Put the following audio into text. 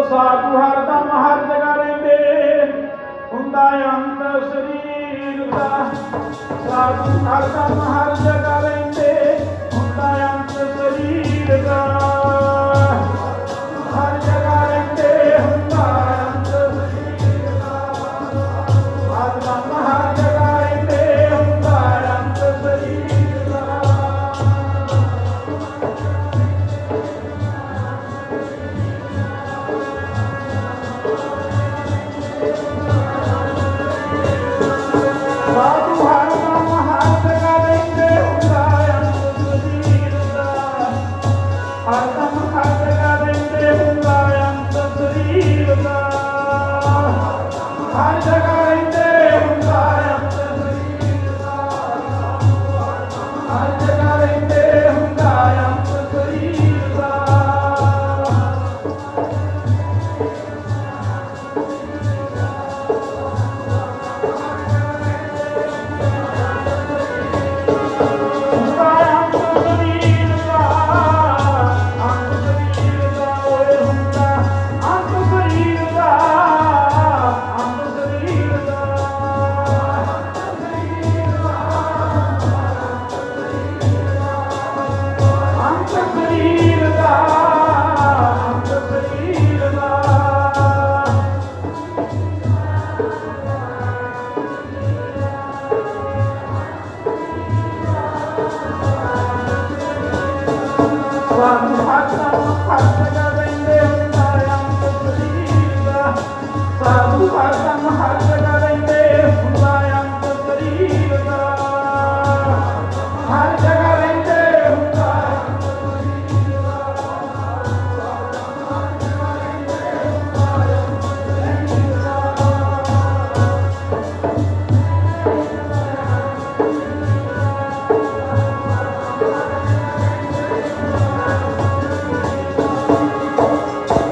ਉਹ ਸਾਧੂ ਹਰਦਮ ਹਰ ਜਗ੍ਹਾ ਰਹਿੰਦੇ ਹੁੰਦਾ ਅੰਦਰ ਸਰੀਰ ਦਾ। ਸਾਧੂ ਹਰ ਜਗ੍ਹਾ ਰਹਿੰਦੇ ਹੁੰਦਾ ਅੰਤ Hare ਸਾਨੂੰ ਸਾਥ ਸਾਨੂੰ ਹੱਥ ਲਗਾ ਦਿੰਦੇ